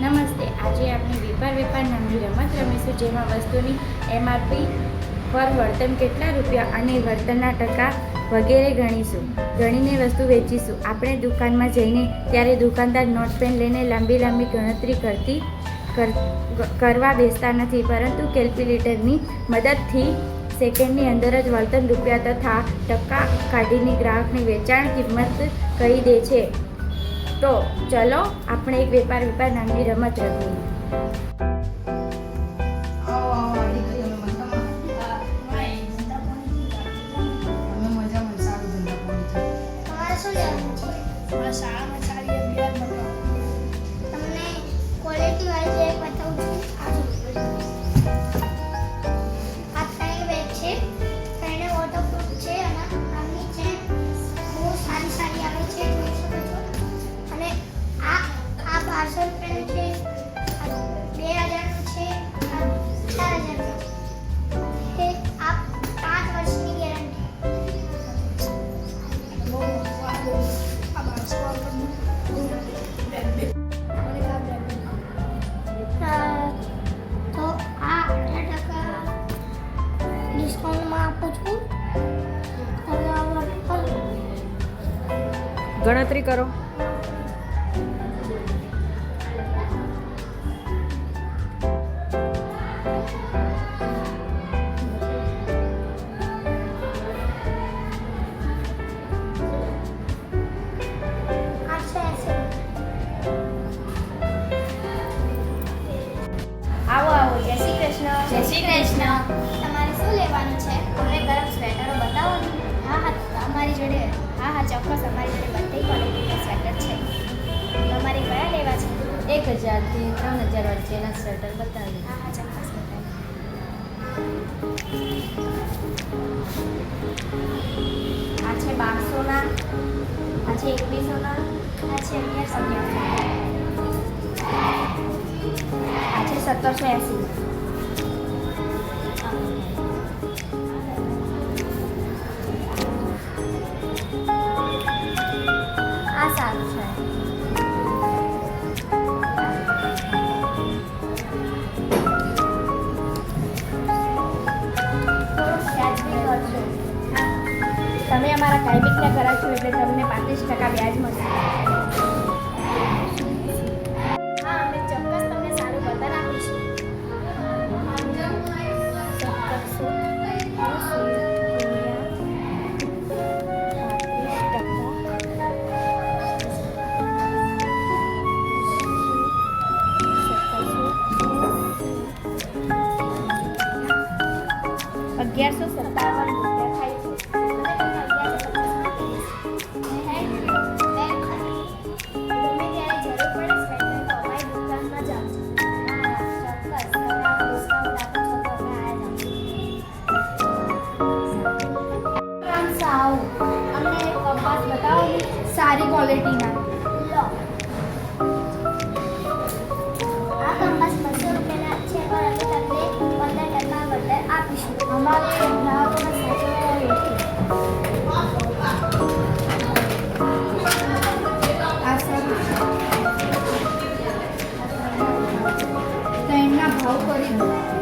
નમસ્તે, આજે આપણે વેપાર વેપાર નામની રમત રમીશું, જેમાં વસ્તુની એમઆરપી પર વર્તન કેટલા રૂપિયા અને વર્તનના ટકા વગેરે ગણીશું, ગણીને વસ્તુ વેચીશું. આપણે દુકાનમાં જઈને ત્યારે દુકાનદાર નોટ પેન લઈને લાંબી લાંબી ગણતરી કરતી કર- કરવા બેસતા નથી, પરંતુ કેલ્ક્યુલેટરની મદદથી સેકન્ડની અંદર જ વર્તન રૂપિયા તથા ટકા કાઢીને ગ્રાહકની વેચાણ કિંમત કહી દે છે. તો ચલો આપણે એક વેપાર વેપાર નામની રમત રમીએ. તમારે છે? શાળામાં ગણતરી કરો. આઠસો આવો આવો જય શ્રી કૃષ્ણ. જય શ્રી કૃષ્ણ. તમારે શું લેવાનું છે? અમને ગરમ સ્વેટરો બતાવો ને? હા હા અમારી જોડે હા હા ચોક્કસ એક હજારથી ત્રણ હજાર વચ્ચેના સ્વેટર બતાવી. હા હા, ચોક્કસ બતાવો. આ છે બારસોના, આ છે એકવીસોના, આ છે અગિયારસો. આ છે સત્તરસો એંસી. ગ્રાહક છો એટલે તમને પાંત્રીસ ટકા વ્યાજ મળશે. હા, અમે ચોક્કસ તમને સારું વળતર અગિયારસો સત્તાવન. સારી ક્વોલિટીના આ કંપાસ બસો રૂપિયાના છે પણ અમે તમને પંદર ટકા વળતર આપીશું. અમારા ગ્રાહકોમાં સાચો એમના ભાવ કરી